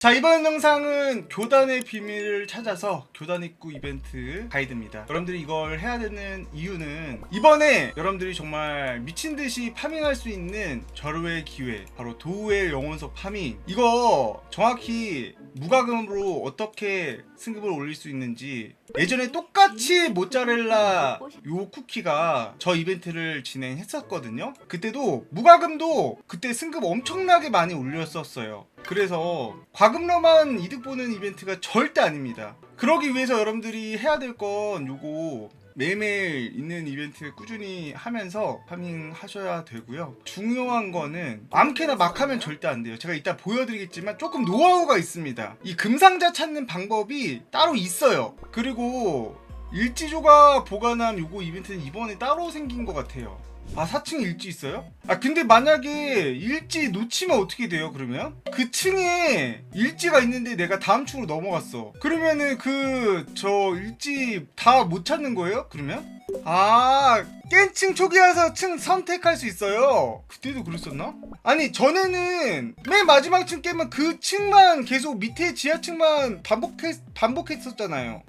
자 이번 영상은 교단의 비밀을 찾아서 교단 입구 이벤트 가이드입니다. 여러분들이 이걸 해야 되는 이유는 이번에 여러분들이 정말 미친듯이 파밍할 수 있는 절호의 기회 바로 도우의 영혼석 파밍. 이거 정확히 무과금으로 어떻게 승급을 올릴 수 있는지 예전에 똑같이 모짜렐라 요 쿠키가 저 이벤트를 진행했었거든요 그때도 무과금도 그때 승급 엄청나게 많이 올렸었어요 그래서 과금러만 이득 보는 이벤트가 절대 아닙니다. 그러기 위해서 여러분들이 해야 될 건 요거 매일매일 있는 이벤트 꾸준히 하면서 파밍 하셔야 되고요. 중요한 거는 아무렇게나 막 하면 절대 안 돼요. 제가 이따 보여드리겠지만 조금 노하우가 있습니다. 이 금상자 찾는 방법이 따로 있어요. 그리고 일지조가 보관함 요거 이벤트는 이번에 따로 생긴 것 같아요. 아 4층에 일지 있어요? 아 근데 만약에 일지 놓치면 어떻게 돼요 그러면? 그 층에 일지가 있는데 내가 다음 층으로 넘어갔어 그러면은 그 저 일지 다 못 찾는 거예요 그러면? 아 깬층 초기화해서 층 선택할 수 있어요 그때도 그랬었나? 아니 전에는 맨 마지막 층 깨면 그 층만 계속 밑에 지하층만 반복했, 반복했었잖아요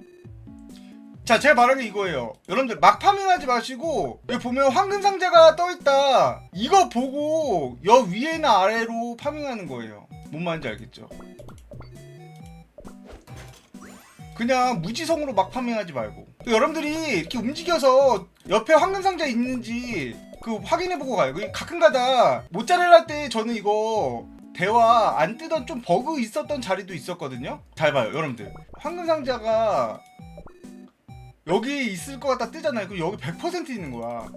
자, 말하는 게 이거예요. 여러분들 막 파밍하지 마시고 여기 보면 황금 상자가 떠 있다. 이거 보고 여 위에나 아래로 파밍하는 거예요. 뭔 말인지 알겠죠? 그냥 무지성으로 막 파밍하지 말고 여러분들이 이렇게 움직여서 옆에 황금 상자 있는지 그 확인해보고 가요. 그 가끔가다 모짜렐라 때 저는 이거 대화 안 뜨던 좀 버그 있었던 자리도 있었거든요. 잘 봐요, 여러분들. 황금 상자가 여기 있을 것 같다 뜨잖아요. 그럼 여기 100% 있는 거야.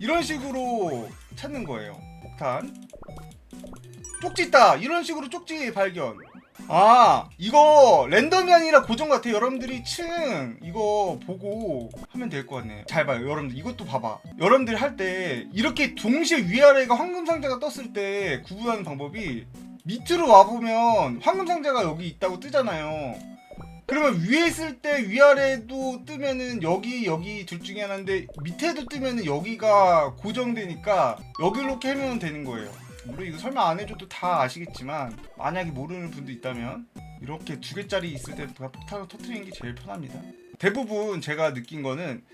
이런 식으로 찾는 거예요. 폭탄. 쪽지 있다. 이런 식으로 쪽지 발견. 아, 이거 랜덤이 아니라 고정 같아. 여러분들이 층 이거 보고 하면 될 것 같네. 잘 봐요. 여러분들 이것도 봐봐. 여러분들 할 때 이렇게 동시에 위아래가 황금 상자가 떴을 때 구분하는 방법이 밑으로 와보면 황금 상자가 여기 있다고 뜨잖아요. 그러면 위에 있을 때 위아래도 뜨면은 여기 여기 둘 중에 하나인데 밑에도 뜨면은 여기가 고정되니까 여기로 캐면 되는 거예요. 물론 이거 설명 안 해줘도 다 아시겠지만 만약에 모르는 분도 있다면 이렇게 두 개짜리 있을 때 폭탄을 터트리는 게 제일 편합니다. 대부분 제가 느낀 거는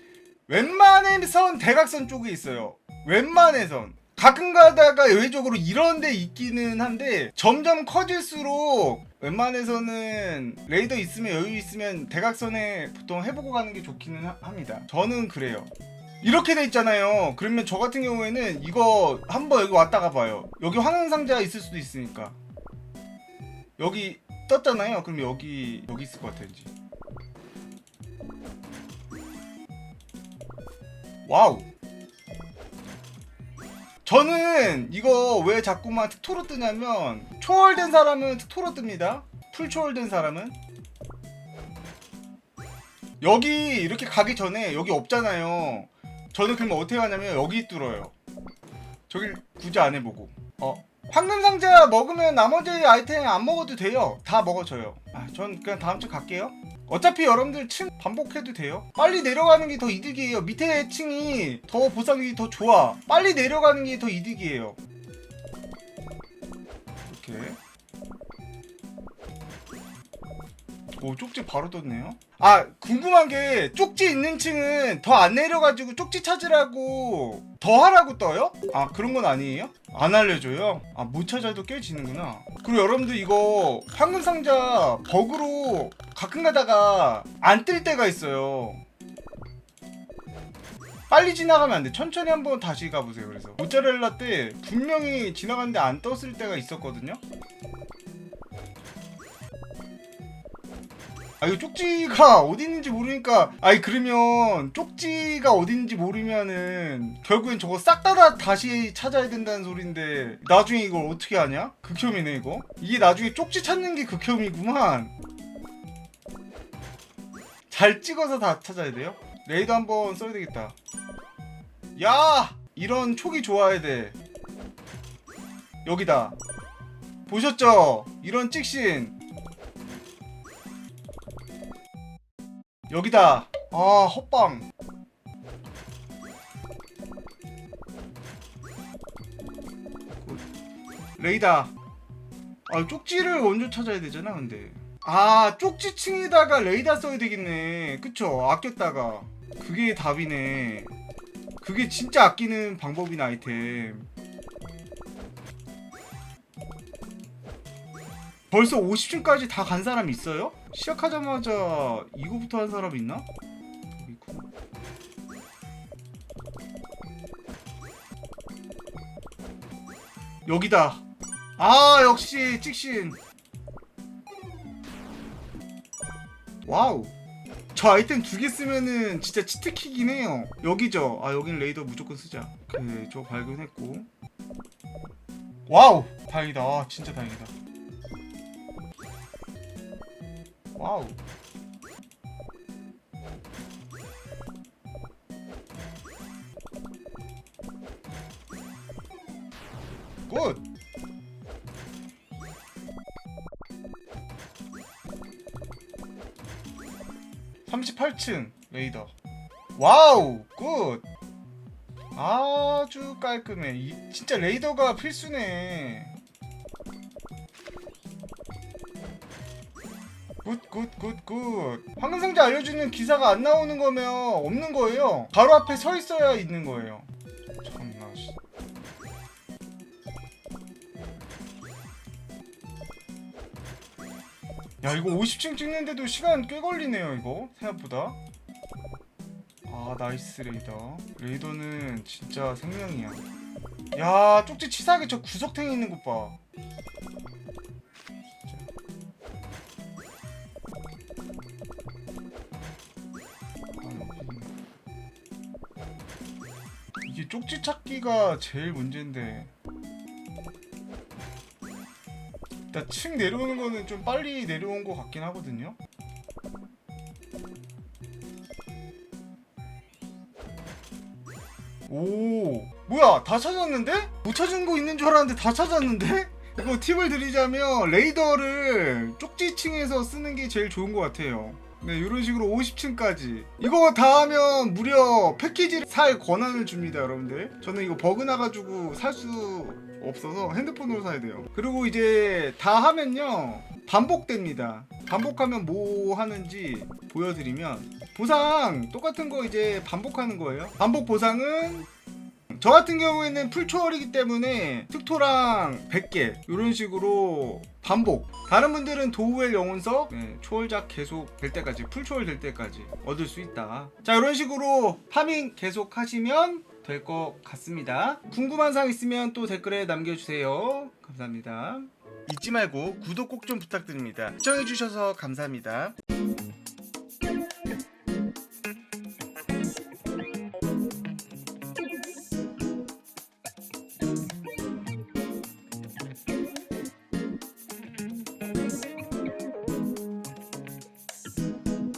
웬만해선 대각선 쪽에 있어요. 웬만해선 가끔 가다가 여의적으로 이런 데 있기는 한데 점점 커질수록 웬만해서는 레이더 있으면 여유 있으면 대각선에 보통 해보고 가는 게 좋기는 하- 합니다. 저는 그래요. 이렇게 돼 있잖아요. 그러면 저 같은 경우에는 이거 한번 여기 왔다 가 봐요. 여기 황금 상자가 있을 수도 있으니까. 여기 떴잖아요. 그럼 여기 여기 있을 것 같아 왠지. 와우. 저는 이거 왜 자꾸만 특토로 뜨냐면 초월된 사람은 특토로 뜹니다. 풀 초월된 사람은 여기 이렇게 가기 전에 여기 없잖아요. 저는 그러면 어떻게 하냐면 여기 뚫어요. 저길 굳이 안 해보고. 어 황금 상자 먹으면 나머지 아이템 안 먹어도 돼요. 다 먹어줘요. 아, 전 그냥 다음 주 갈게요. 어차피 여러분들 층 반복해도 돼요. 빨리 내려가는 게 더 이득이에요. 밑에 층이 더 보상이 더 좋아. 빨리 내려가는 게 더 이득이에요. 이렇게. 오 쪽지 바로 떴네요. 아 궁금한 게 쪽지 있는 층은 더 안 내려가지고 쪽지 찾으라고 더 하라고 떠요? 아 그런 건 아니에요? 안 알려줘요? 아 못 찾아도 깨지는구나. 그리고 여러분들 이거 황금 상자 버그로 가끔 가다가 안 뜰 때가 있어요. 빨리 지나가면 안 돼. 천천히 한번 다시 가보세요. 그래서 모짜렐라 때 분명히 지나갔는데 안 떴을 때가 있었거든요. 아 이거 쪽지가 어디 있는지 모르니까. 아니 그러면 쪽지가 어디 있는지 모르면은 결국엔 저거 싹 다 다시 찾아야 된다는 소린데 나중에 이걸 어떻게 하냐? 극혐이네 이거. 이게 나중에 쪽지 찾는 게 극혐이구만. 잘 찍어서 다 찾아야 돼요? 레이더 한번 써야 되겠다. 야! 이런 촉이 좋아야 돼. 여기다. 보셨죠? 이런 찍신 여기다. 아, 헛방. 레이다. 아 쪽지를 먼저 찾아야 되잖아 근데 아 쪽지층에다가 레이더 써야 되겠네 그쵸 아꼈다가 그게 답이네 그게 진짜 아끼는 방법인 아이템 벌써 50층까지 다 간 사람 있어요? 시작하자마자 이거부터 한 사람 있나? 여기다. 아 역시 찍신. 와우. 저 아이템 두 개 쓰면은 진짜 치트키긴 해요. 여기죠. 아 여긴 레이더 무조건 쓰자. 오케이 저 발견했고. 와우. 다행이다. 아, 진짜 다행이다 와우. 굿! 38층 레이더. 와우! 굿! 아주 깔끔해. 이, 진짜 레이더가 필수네 굿굿굿굿. 황금상자 알려주는 기사가 안 나오는 거면 없는 거예요. 바로 앞에 서 있어야 있는 거예요. 씨. 야 이거 50층 찍는데도 시간 꽤 걸리네요 이거. 생각보다. 아 나이스 레이더. 레이더는 진짜 생명이야. 야 쪽지 치사하게 저 구석탱이 있는 것봐 쪽지 찾기가 제일 문제인데 일단 층 내려오는 거는 좀 빨리 내려온 것 같긴 하거든요. 오, 뭐야? 다 찾았는데? 못 찾은 거 있는 줄 알았는데 다 찾았는데? 이거 팁을 드리자면 레이더를 쪽지층에서 쓰는 게 제일 좋은 것 같아요. 네, 이런 식으로 50층까지. 이거 다 하면 무려 패키지를 살 권한을 줍니다, 여러분들. 저는 이거 버그 나가지고 살 수 없어서 핸드폰으로 사야 돼요. 그리고 이제 다 하면요. 반복됩니다. 반복하면 뭐 하는지 보여드리면 보상 똑같은 거 이제 반복하는 거예요. 반복 보상은 저 같은 경우에는 풀초월이기 때문에 특토랑 100개 이런 식으로 반복. 다른 분들은 도우엘 영혼석 네, 초월작 계속 될 때까지 풀초월 될 때까지 얻을 수 있다. 자 이런 식으로 파밍 계속 하시면 될 것 같습니다. 궁금한 사항 있으면 또 댓글에 남겨주세요. 감사합니다. 잊지 말고 구독 꼭 좀 부탁드립니다. 시청해주셔서 감사합니다